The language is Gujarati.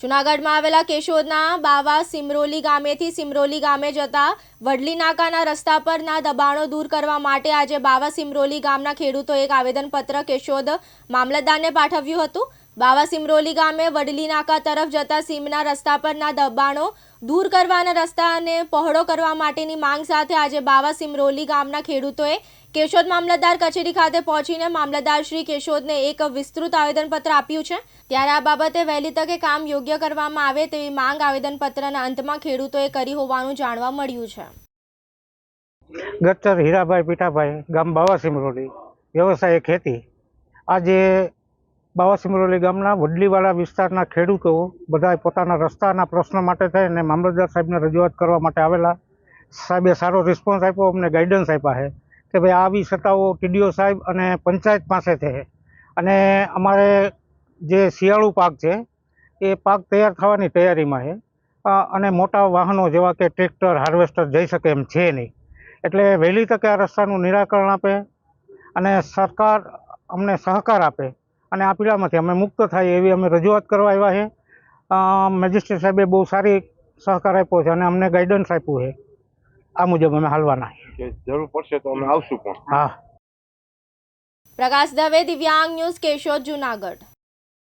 જુનાગઢમાં આવેલા કેશોદના બાવા સિમરોલી ગામેથી સિમરોલી ગામે જતા વડલી નાકાના રસ્તા પરના દબાણો દૂર કરવા માટે આજે બાવા સિમરોલી ગામના ખેડૂતોએ એક આવેદનપત્ર કેશોદ મામલતદારને પાઠવ્યું હતું. બાવા સિમરોલી ગામે વડલી નાકા તરફ જતા સીમના રસ્તા પરના દબાણો દૂર કરવાના રસ્તાને પહોળો કરવા માટેની માંગ સાથે આજે બાવા સિમરોલી ગામના ખેડૂતોએ કેશોદ મામલતદાર કચેરી ખાતે પહોંચીને મામલતદાર શ્રી કેશોદને એક વિસ્તૃત આવેદનપત્ર આપ્યું છે. ત્યારે આ બાબતે વહેલી તકે કામ યોગ્ય કરવામાં આવે તેવી માંગ આવેદનપત્રના અંતમાં ખેડૂતોએ કરી હોવાનું જાણવા મળ્યું છે. ગચ્ચર હીરાભાઈ પીઠાભાઈ, ગામ બાવા સિમરોલી, વ્યવસાય ખેતી. આજે બાવા સિમરોલી ગામના વડલીવાળા વિસ્તારના ખેડૂતો બધાએ પોતાના રસ્તાના પ્રશ્ન માટે થઈને મામલતદાર સાહેબને રજૂઆત કરવા માટે આવેલા. સાહેબે સારો રિસ્પોન્સ આપ્યો, અમને ગાઈડન્સ આપ્યા છે કે ભાઈ આવી સત્તાઓ ટીડીઓ સાહેબ અને પંચાયત પાસે છે. અને અમારે જે શિયાળુ પાક છે, એ પાક તૈયાર થવાની તૈયારીમાં છે. અને મોટા વાહનો જેવા કે ટ્રેક્ટર, હાર્વેસ્ટર જઈ શકે એમ છે નહીં. એટલે વહેલી તકે આ રસ્તાનું નિરાકરણ આપે અને સરકાર અમને સહકાર આપે. અને આ પીડામાંથી અમે મુક્ત થાય એવી અમે રજૂઆત કરવા આવ્યા છે. મેજિસ્ટ્રેટ સાહેબે બહુ સારી સહકાર આપ્યો છે અને અમને ગાઈડન્સ આપ્યું છે. આ મુજબ અમે હાલવાના જરૂર પડશે તો અમે આવશું પણ. હા. પ્રકાશ દવે દિવ્યાંગ ન્યૂઝ કેશોદ જુનાગઢ.